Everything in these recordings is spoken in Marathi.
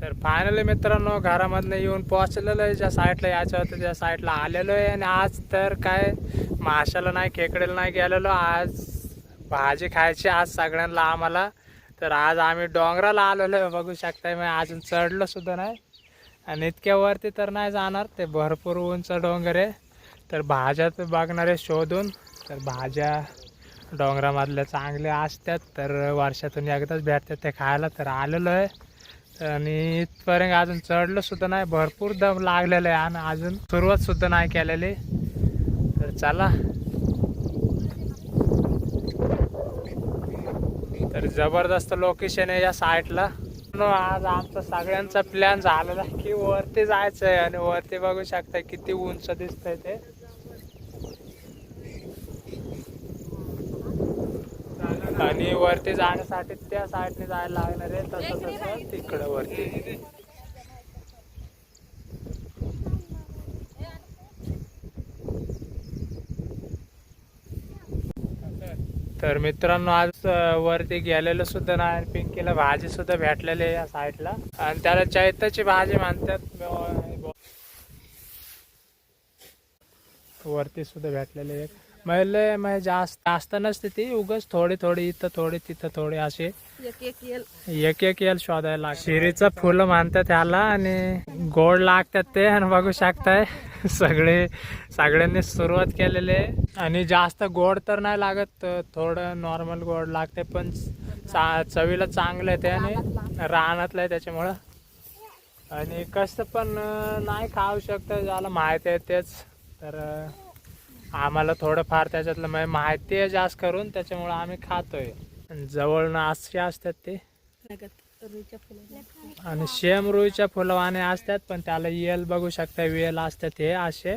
तर फायनली मित्रांनो घरामधनं येऊन पोहोचलेलो आहे ज्या साईडला यायचं होतं त्या साईडला आलेलो आहे आणि आज तर काय माशाला नाही खेकडेला नाही गेलेलो. आज भाजी खायची आज सगळ्यांना आम्हाला. तर आज आम्ही डोंगराला आलेलो आहे बघू शकताय मी अजून चढलो सुद्धा नाही. आणि इतक्या वरती तर नाही जाणार. ते भरपूर उंच डोंगर आहे. तर भाज्या तर बघणार आहे शोधून. तर भाज्या डोंगरामधल्या चांगल्या असतात तर वर्षातून एकदाच भेटतात ते खायला तर आलेलो आहे. आणि इथपर्यंत अजून चढलं सुद्धा नाही भरपूर दम लागलेलं आहे आणि अजून. सुरुवात सुद्धा नाही केलेली. तर चला. तर जबरदस्त लोकेशन आहे या साईटला आज आमचा सगळ्यांचा प्लॅन झालेला आहे की वरती जायचं आहे आणि वरती बघू शकता किती उंच दिसतंय ते. आणि वरती जाण्यासाठी त्या साईडने जायला लागणार आहे तसं तसं तिकडं वरती. तर मित्रांनो आज वरती गेलेलं सुद्धा नाही आणि पिंकीला भाजी सुद्धा भेटलेली आहे या साईडला. आणि त्याला चैताची भाजी म्हणतात. वरती सुद्धा भेटलेली आहे मैले म्हणजे जास्त जास्त नसते ती उगच थोडी थोडी इथं थोडी तिथं थोडी अशी एक एक येल. शोधायला लागतं शिरीचं फुलं मानतात त्याला आणि गोड लागतात ते आणि बघू शकताय. सगळे सगळ्यांनी सुरुवात केलेली आहे. आणि जास्त गोड तर नाही लागत थोडं नॉर्मल गोड लागते पण चा चवीला चांगलं आहे ते आणि रानातलं आहे त्याच्यामुळं. आणि कसं पण नाही खाऊ शकतं ज्याला माहिती आहे तेच. तर आम्हाला थोडंफार त्याच्यातलं म्हणजे माहिती आहे जास्त करून त्याच्यामुळं आम्ही खातोय. जवळनं असे असतात ते. आणि शेम रुईच्या फुलवाने असतात पण त्याला येल बघू शकता वेल असतात हे असे.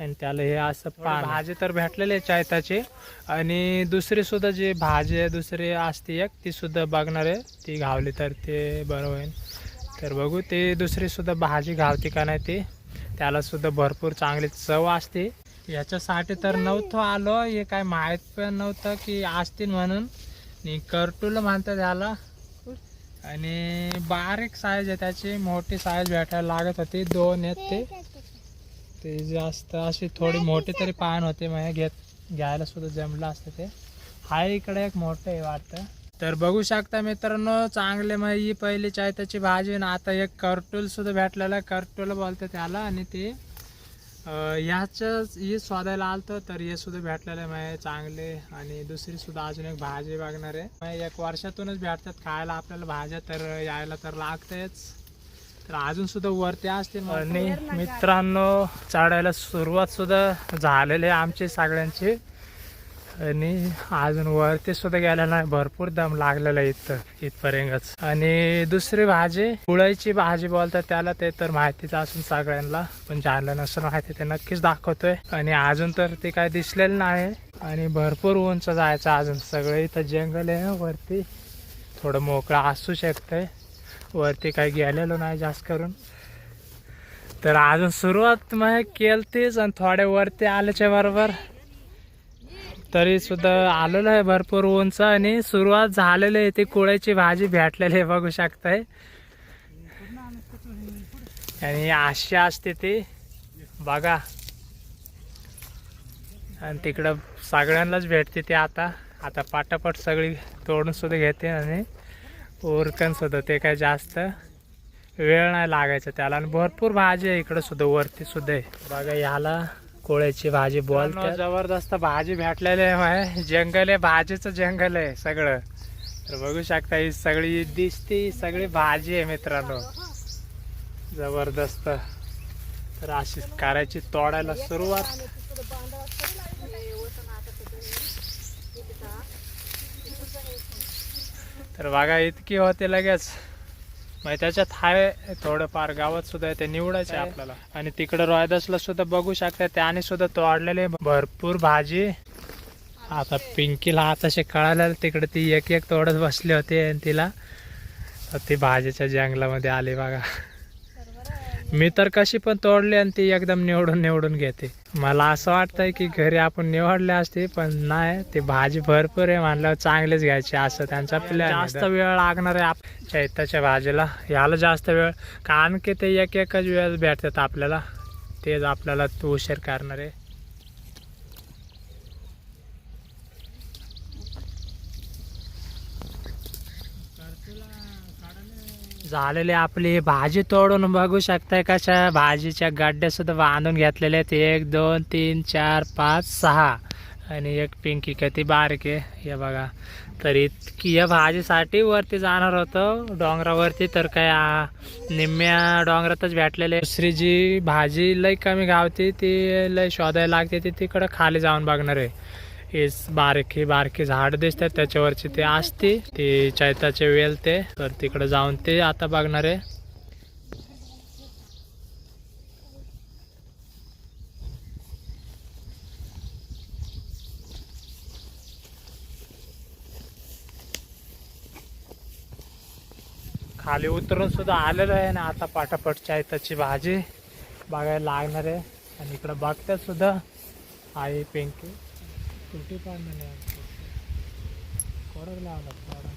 आणि त्याला हे असं भाजी तर भेटलेली चायताची आणि दुसरी सुद्धा जी भाजी आहे दुसरी असते एक ती सुद्धा बघणार आहे. ती घावली तर ते बरं होईल. तर बघू ते दुसरी सुद्धा भाजी घावते का नाही ती. त्याला सुद्धा भरपूर चांगली चव असते. याच्यासाठी तर नव्हतं आलो. हे काय माहीत पण नव्हतं की असतील म्हणून. आणि करटूल म्हणतात त्याला आणि बारीक साईज आहे त्याची. मोठी साईज भेटायला लागत होती. दोन आहेत ते. ते जास्त अशी थोडी मोठी तरी पान होते. मग घेत घ्यायला सुद्धा जमलं असतं ते. हा इकडे एक मोठं आहे वाटतं. तर बघू शकता मित्रांनो चांगले मग ही पहिली चायताची भाजी आणि आता एक कर्टूलसुद्धा सुद्धा आहे. कर्टूल बोलतं त्याला आणि ते ह्याच हे स्वादायला आलतं तर हे सुद्धा भेटलेलं आहे चांगले. आणि दुसरी सुद्धा अजून एक भाजी बघणार आहे. एक वर्षातूनच भेटतात खायला आपल्याला भाज्या तर यायला तर लागतेच. तर अजून सुद्धा वरती असतील आणि मित्रांनो चढायला सुरुवात सुद्धा झालेली आहे आमची सगळ्यांची. आणि अजून वरती सुद्धा गेलेला नाही भरपूर दम लागलेला आहे इथं इथपर्यंतच. आणि दुसरी भाजी कुळायची भाजी बोलतात त्याला ते तर माहितीच असून सगळ्यांना पण जाणलं नसून माहिती ते नक्कीच दाखवतोय. आणि अजून तर ते काय दिसलेलं नाही आणि भरपूर उंच जायचं अजून. सगळं इथं जंगल आहे वरती थोडं मोकळं असू शकतंय. वरती काही गेलेलो नाही जास्त करून. तर अजून सुरुवात मग केलतीच आणि थोड्या वरती आल्याच्या बरोबर तरी सुद्धा आलेलं आहे भरपूर उंच आणि सुरुवात झालेली आहे. ती कुळ्याची भाजी भेटलेली आहे बघू शकताय. आणि अशी असते ती. बघा. आणि तिकडं सगळ्यांनाच भेटते ती आता. आता पाटापाट सगळी तोडून सुद्धा घेते आणि उरकन सुद्धा. ते काय जास्त वेळ नाही लागायचा त्याला. आणि भरपूर भाजी आहे इकडं सुद्धा वरती सुद्धा आहे. बघा याला कोळ्याची भाजी बोल जबरदस्त भाजी भेटलेली आहे. जंगल आहे भाजीचं जंगल आहे सगळं. तर बघू शकता ही सगळी दिसती सगळी भाजी आहे मित्रांनो. जबरदस्त. तर अशी करायची तोडायला सुरुवात. तर बघा इतकी होते लगेच. मग त्याच्यात हाय थोडंफार गावात सुद्धा ते निवडायचे आपल्याला. आणि तिकडं रॉयदासला सुद्धा बघू शकता त्याने सुद्धा तोडलेले भरपूर भाजी. आता पिंकीला आताशे कळायला तिकडे ती एक एक तोडत बसली होती आणि तिला. ती भाजीच्या जंगलामध्ये आली बघा. मी तर कशी पण तोडली आणि ती एकदम निवडून निवडून घेते. मला असं वाटतंय की घरी आपण निवडले असते पण नाही ते भाजी भरपूर आहे म्हणल्यावर चांगलेच घ्यायचे असं त्यांचा प्लॅन जास्त वेळ लागणार आहे आप चैताच्या भाजीला. याला जास्त वेळ कारण की ते एक एकच वेळ भेटतात आपल्याला. तेच आपल्याला तो उशीर करणार. आहे झालेली आपली भाजी तोडून बघू शकताय कशा? भाजीच्या गाड्या सुद्धा बांधून घेतलेल्या आहेत. एक दोन तीन चार पाच सहा. आणि एक पिंकी किती बारीक आहे. हे बघा. तर इतकी या भाजीसाठी वरती जाणार होतो. डोंगरावरती तर काय निम्म्या डोंगरातच भेटलेले. दुसरी जी भाजी लई कमी गावती ती लई शोधायला लागते ती तिकडं खाली जाऊन बघणार आहे. हेच बारकी बारकी झाड दिसतात. त्याच्यावरची ते असते ते चैताचे वेल ते. तर तिकडे जाऊन ते आता बघणार आहे. खाली उतरून सुद्धा आलेलो आहे ना आता पाटापट चायताची भाजी बघायला लागणार आहे. आणि इकडं बघतात सुद्धा आई पिंकी. तुटी पाडणं नाही आमचं. कोरड लावला थोडा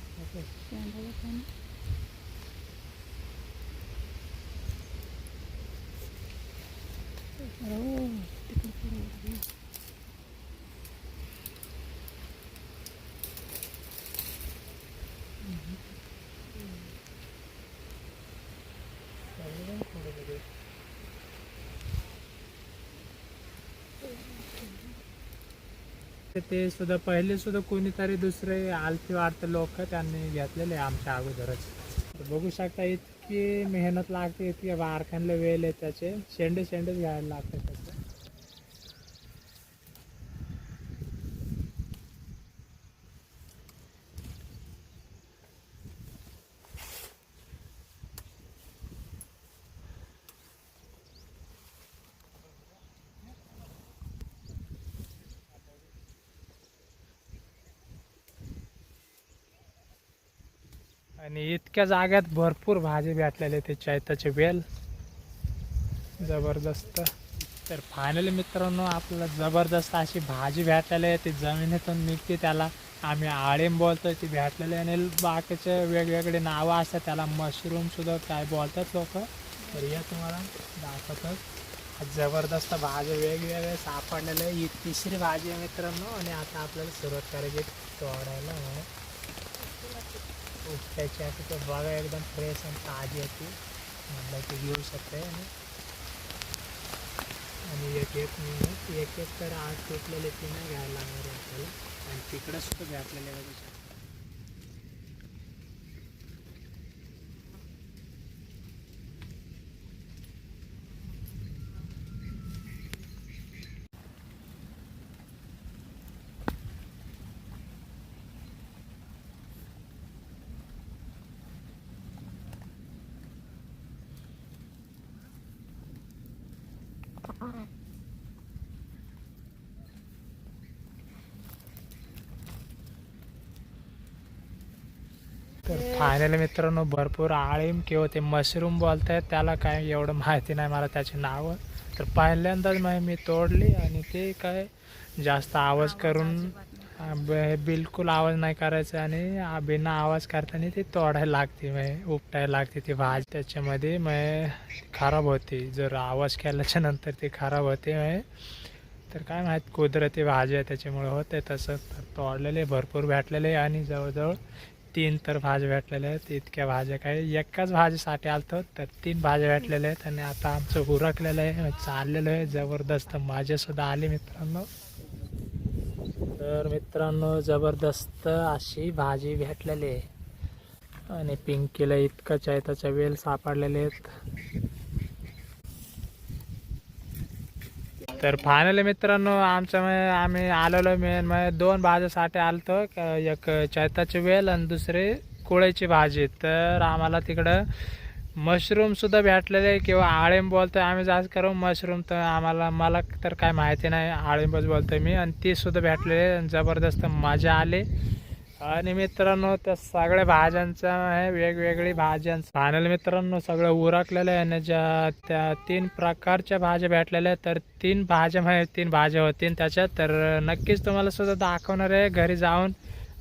तर ते- सुद्धा पहिले सुद्धा कोणीतरी दुसरे आलते वाढते लोक त्यांनी घेतलेले आमच्या अगोदरच. तर बघू शकता इतकी मेहनत लागते इतके बारखानले वेळ आहे त्याचे. शेंडे शेंडेच घ्यायला लागते त्याचे आणि इतक्या जाग्यात भरपूर भाजी भेटलेले ते चैताचे वेल. जबरदस्त. तर फायनली मित्रांनो आपल्याला जबरदस्त अशी भाजी भेटलेली आहे. ती जमिनीतून निघते त्याला. आम्ही आळीम बोलतो ती भेटलेली आहे. आणि बाकीचे वेगवेगळे नावं असतात त्याला मशरूम सुद्धा काय बोलतात लोक. तर या तुम्हाला दाखवतात जबरदस्त भाजी वेगवेगळे सापडलेले ही तिसरी भाजी आहे मित्रांनो. आणि आता आपल्याला सुरुवात करायची तोडायला. त्याची आहे तर बघा एकदम फ्रेश आणि ताजी होती. म्हटलं की घेऊ शकते आणि आणि एक एक मिनिट एक एक तर आज तुटलेले ती नाही घ्यायला लागणार आहे आपल्याला. आणि तिकडं सुद्धा तर फायनली मित्रांनो भरपूर आळीम किंवा ते मशरूम बोलतायत त्याला काय एवढं माहिती नाही मला त्याची नावं. तर पहिल्यांदाच मग मी तोडली आणि ते काय जास्त आवाज करून बिलकुल आवाज नाही करायचा आणि बिना आवाज करताना ती तोडायला लागते मग उपटायला लागते ती भाजी त्याच्यामध्ये मग खराब होते. जर आवाज केल्याच्यानंतर ती खराब होते मग तर काय माहीत कुदरती भाजी आहे त्याच्यामुळे होते तसं. तर तोडलेले भरपूर भेटलेले आणि जवळजवळ तीन तर भाज्या भेटलेल्या आहेत इतक्या भाज्या काय एकाच भाजीसाठी आलतो तर तीन भाज्या भेटलेल्या आहेत आणि आता आमचं उरकलेलं आहे चाललेलं आहे. जबरदस्त माझ्यासुद्धा आली मित्रांनो. तर मित्रांनो जबरदस्त अशी भाजी भेटलेली आहे. आणि पिंकीला इतकं चैताच्या वेल सापडलेले आहेत. तर फायनली मित्रांनो आमच्या आम्ही आलेलो मेन म्हणजे दोन भाज्यासाठी आलतो क- एक चैताची वेल आणि दुसरी कोळ्याची भाजी. तर आम्हाला तिकडं मशरूमसुद्धा भेटलेले किंवा आळिंब बोलतो आम्ही जास्त करू मशरूम तर आम्हाला मला तर काय माहिती नाही आळिंबच बोलतोय मी. आणि तीसुद्धा भेटलेले आणि जबरदस्त मजा आली. आणि मित्रांनो त्या सगळ्या भाज्यांचा आहे वेगवेगळी भाज्या. फायनल मित्रांनो सगळं उरकलेलं आहे आणि ज्या त्या तीन प्रकारच्या भाज्या भेटलेल्या आहेत तर तीन भाज्या म्हणजे तीन भाज्या होतील त्याच्यात तर नक्कीच तुम्हाला सुद्धा दाखवणार आहे घरी जाऊन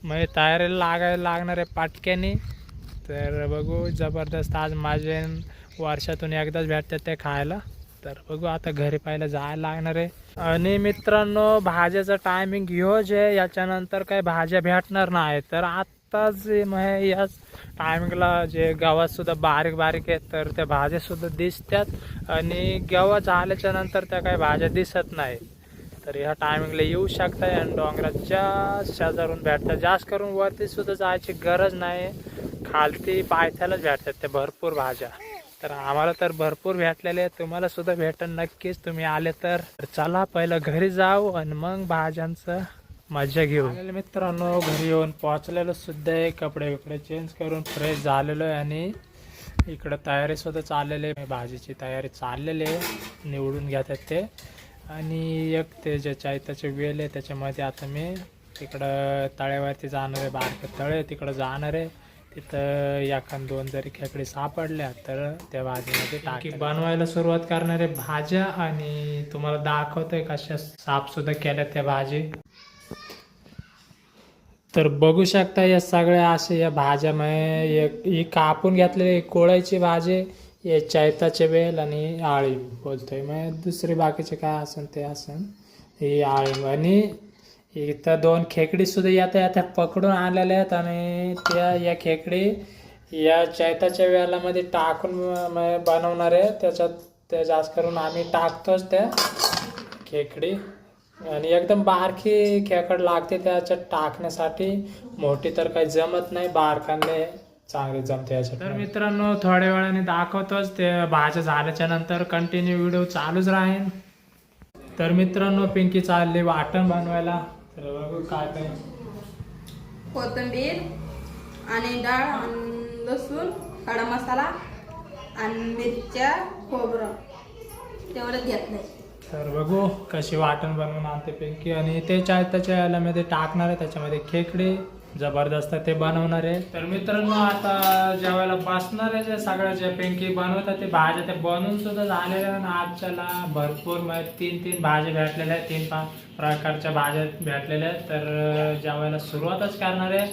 म्हणजे तयारीला लागायला लागणार आहे पाटक्यानी. तर बघू जबरदस्त आज माझे वर्षातून एकदाच भेटतात ते खायला. तर बघू आता घरी पाहिलं जायला लागणार आहे. आणि मित्रांनो भाज्याचं टायमिंग ह्योच आहे याच्यानंतर काही भाज्या भेटणार नाही. तर आत्ताच म्हणजे याच टायमिंगला जे गव्हात सुद्धा बारीक बारीक आहेत तर त्या भाज्या सुद्धा दिसतात. आणि गव्हा झाल्याच्यानंतर त्या काही भाज्या दिसत नाही. तर ह्या टायमिंगला येऊ शकताय आणि डोंगराच्या शेजारून भेटतात. जास्त करून वरती सुद्धा जायची गरज नाही. खालती पायथ्यालाच भेटतात त्या भरपूर भाज्या. तर आम्हाला तर भरपूर भेटलेले आहेत तुम्हाला सुद्धा भेटन नक्कीच. तुम्ही आले तर. चला पहिलं घरी जाऊ आणि मग भाज्यांचं मजा घेऊ. मित्रांनो घरी येऊन पोहोचलेलो सुद्धा आहे. कपडे बिपडे चेंज करून फ्रेश झालेलो आहे आणि इकडं तयारी सुद्धा चाललेली आहे. भाजीची तयारी चाललेली आहे. निवडून घेतात ते. आणि एक ते जे चैताचे वेल आहे त्याच्यामध्ये आता मी तिकडं तळ्यावरती जाणार आहे. बारकं तळे तिकडं जाणार आहे. तिथं एखाद दोन जरी खेकडी सापडल्या तर त्या भाजीमध्ये टाकी बनवायला सुरुवात करणार भाज्या आणि तुम्हाला दाखवतोय कशा साफसुद्धा केल्या त्या भाजी. तर बघू शकता या सगळ्या अशा या भाज्या एक ही कापून घेतलेली कोळायची भाजी हे चैताचे वेल आणि आळी बोलतोय. मग दुसरी बाकीचे काय असन ते असन. ही आळी आणि इथं दोन खेकडी सुद्धा येता येत्या पकडून आणलेल्या आहेत आणि त्या या खेकडी या चैताच्या वेळामध्ये टाकून म- बनवणार आहे. त्याच्यात ते जास्त करून आम्ही टाकतोच त्या खेकडी. आणि एकदम बारकी खेकड लागते त्याच्यात टाकण्यासाठी. मोठी तर काही जमत नाही बारकांना चांगली जमते याच्यात. तर मित्रांनो थोड्या वेळाने दाखवतोच. ते भाज्या झाल्याच्यानंतर कंटिन्यू व्हिडिओ चालूच राहील तर मित्रांनो पिंकी चालली वाटण बनवायला तर बघू काय काय? कोथिंबीर आणि डाळ आणि लसूण खडा मसाला आणि मिरच्या खोबरं. तेवढंच घेतलंय. तर बघू कशी वाटण बनवून आणते पिंकी. आणि ते त्याच्या याल्यामध्ये टाकणार आहे त्याच्यामध्ये खेकडे जबरदस्त ते बनवणार आहे. तर मित्रांनो आता जेवायला बसणार आहे जे सगळ्या ज्या पेंकी बनवतात ते भाज्या ते बनवून सुद्धा झालेल्या आहे आणि आजच्याला भरपूर म्हणजे तीन तीन भाज्या भेटलेल्या आहेत तीन पाच प्रकारच्या भाज्या भेटलेल्या आहेत. तर अं, जेवायला सुरुवातच करणार आहे.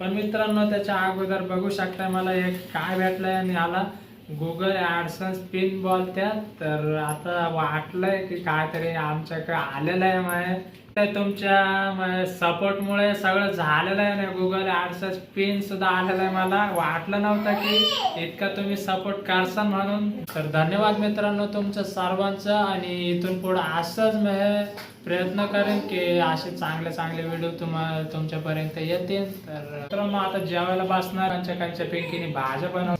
पण मित्रांनो त्याच्या अगोदर बघू शकता मला एक काय भेटलंय आणि आला गुगल ॲडसन्स पिन बॉल त्या तर आता वाटलंय की काहीतरी आमच्याकडे आलेलं आहे माय तुमच्या सपोर्टमुळे सगळं झालेलं आहे ना? गुगल आर्ट्स पिन सुद्धा आलेलं आहे मला. वाटलं नव्हतं की इतका तुम्ही सपोर्ट करसान म्हणून. तर धन्यवाद मित्रांनो तुमचं सर्वांचं आणि इथून पुढं असंच मी प्रयत्न करेन की असे चांगले चांगले व्हिडिओ तुम्हाला तुमच्यापर्यंत येतील. तर मग आता जेवायला बसणार. कंच्या कंच्या पिंकीने भाज्या बनव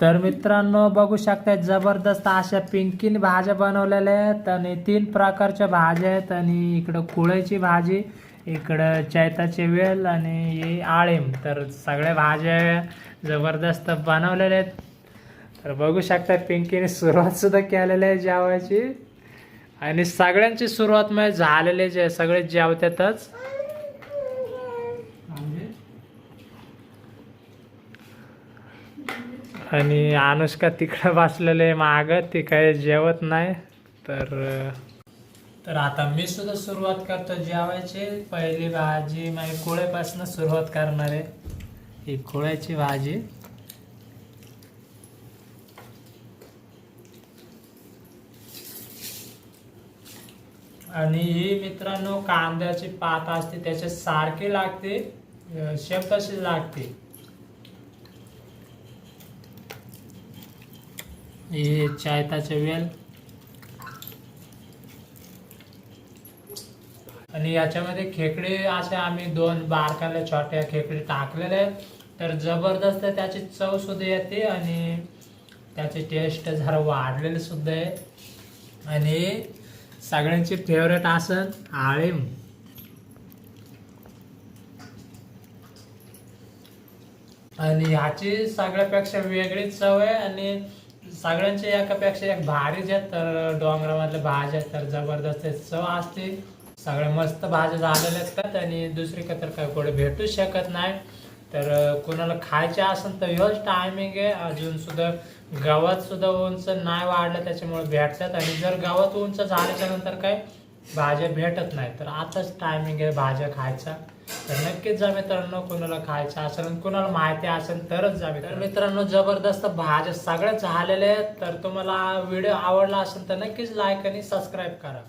तर मित्रांनो बघू शकता जबरदस्त अशा पिंकीने भाज्या बनवलेल्या आहेत आणि तीन प्रकारच्या भाज्या आहेत आणि इकडं कुळ्याची भाजी इकडं चैताचे वेल आणि आळेम. तर सगळ्या भाज्या जबरदस्त बनवलेल्या आहेत. तर बघू शकता पिंकीने सुरुवात सुद्धा केलेली आहे जेवायची. आणि सगळ्यांची सुरुवात म्हणजे झालेली जे सगळे जेवतातच. आणि अनुष्का तिकडं बसलेले माग ती काही जेवत नाही. तर तर आता मी सुद्धा सुरुवात करतो जेवायची. पहिली भाजी माझी कोळ्यापासून सुरुवात करणार आहे. ही कोळ्याची भाजी. आणि ही मित्रांनो कांद्याची पात असते त्याच्या सारखी लागते शेप तशी लागते. हे चायताचे वेल. आणि याच्यामध्ये खेकडे असे आम्ही दोन बारकाल्या छोट्या खेकडे टाकलेले आहेत. तर जबरदस्त त्याची चव सुद्धा येते आणि त्याची टेस्ट जरा वाढलेली सुद्धा आहे. आणि सगळ्यांची फेवरेट असन आळीम. आणि ह्याची सगळ्यापेक्षा वेगळीच चव आहे आणि सगळ्यांची एकापेक्षा एक भारीच आहेत तर डोंगरामधल्या भाज्या तर जबरदस्त चव असते सगळ्या मस्त भाज्या झालेल्या असतात आणि दुसरीकडे तर काय कोणी भेटूच शकत नाही. तर कोणाला खायचे असेल तर ह्योच टायमिंग आहे. अजून सुद्धा गावात सुद्धा उंच नाही वाढलं त्याच्यामुळे भेटतात. आणि जर गावात उंच झाल्याच्यानंतर काय भाज्या भेटत नाही. तर आताच टायमिंग आहे भाज्या खायचा. तर नक्कीच जा मित्रांनो कोणाला खायचं असेल कोणाला माहिती असेल तरच जा तर मित्रांनो. जबरदस्त भाज्या सगळ्या झालेल्या आहेत. तर तुम्हाला व्हिडिओ आवडला असेल तर नक्कीच लाईक आणि सबस्क्राईब करा.